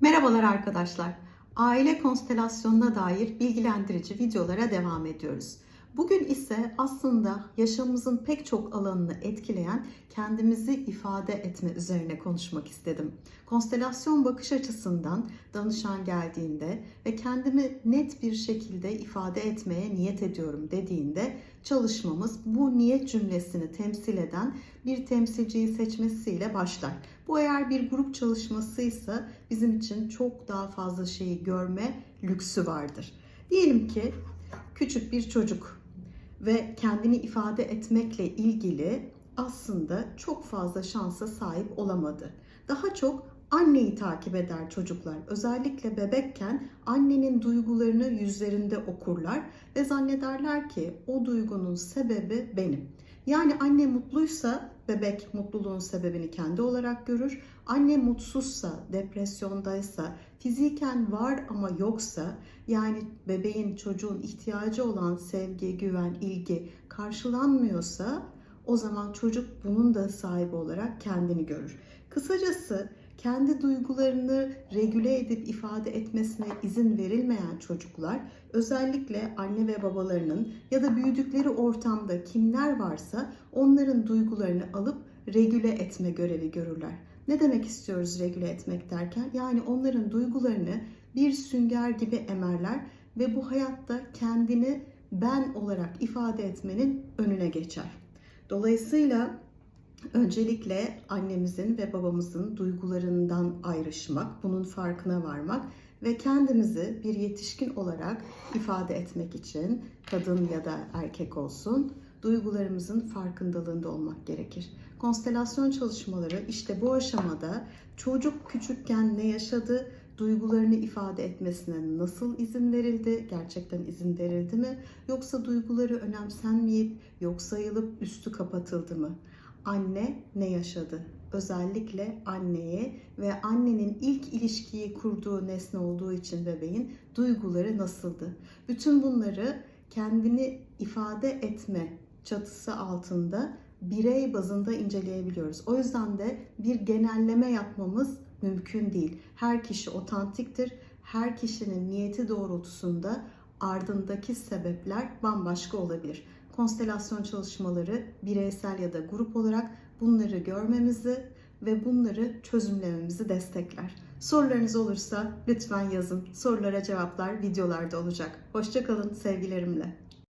Merhabalar arkadaşlar. Aile konstelasyonuna dair bilgilendirici videolara devam ediyoruz. Bugün ise aslında yaşamımızın pek çok alanını etkileyen kendimizi ifade etme üzerine konuşmak istedim. Konstelasyon bakış açısından danışan geldiğinde ve kendimi net bir şekilde ifade etmeye niyet ediyorum dediğinde çalışmamız bu niyet cümlesini temsil eden bir temsilciyi seçmesiyle başlar. Bu eğer bir grup çalışmasıysa bizim için çok daha fazla şeyi görme lüksü vardır. Diyelim ki küçük bir çocuk ve kendini ifade etmekle ilgili aslında çok fazla şansa sahip olamadı. Daha çok anneyi takip eder çocuklar. Özellikle bebekken annenin duygularını yüzlerinde okurlar ve zannederler ki o duygunun sebebi benim. Yani anne mutluysa bebek mutluluğun sebebini kendi olarak görür. Anne mutsuzsa, depresyondaysa, fiziken var ama yoksa yani bebeğin, çocuğun ihtiyacı olan sevgi, güven, ilgi karşılanmıyorsa o zaman çocuk bunun da sahibi olarak kendini görür. Kısacası kendi duygularını regüle edip ifade etmesine izin verilmeyen çocuklar özellikle anne ve babalarının ya da büyüdükleri ortamda kimler varsa onların duygularını alıp regüle etme görevi görürler. Ne demek istiyoruz regüle etmek derken? Yani onların duygularını bir sünger gibi emerler ve bu hayatta kendini ben olarak ifade etmenin önüne geçer. Dolayısıyla öncelikle annemizin ve babamızın duygularından ayrışmak, bunun farkına varmak ve kendimizi bir yetişkin olarak ifade etmek için kadın ya da erkek olsun duygularımızın farkındalığında olmak gerekir. Konstelasyon çalışmaları işte bu aşamada çocuk küçükken ne yaşadı, duygularını ifade etmesine nasıl izin verildi, gerçekten izin verildi mi? Yoksa duyguları önemsenmeyip yok sayılıp üstü kapatıldı mı? Anne ne yaşadı? Özellikle anneye ve annenin ilk ilişkiyi kurduğu nesne olduğu için bebeğin duyguları nasıldı? Bütün bunları kendini ifade etme çatısı altında birey bazında inceleyebiliyoruz. O yüzden de bir genelleme yapmamız mümkün değil. Her kişi otantiktir. Her kişinin niyeti doğrultusunda ardındaki sebepler bambaşka olabilir. Konstelasyon çalışmaları bireysel ya da grup olarak bunları görmemizi ve bunları çözümlememizi destekler. Sorularınız olursa lütfen yazın. Sorulara cevaplar videolarda olacak. Hoşçakalın sevgilerimle.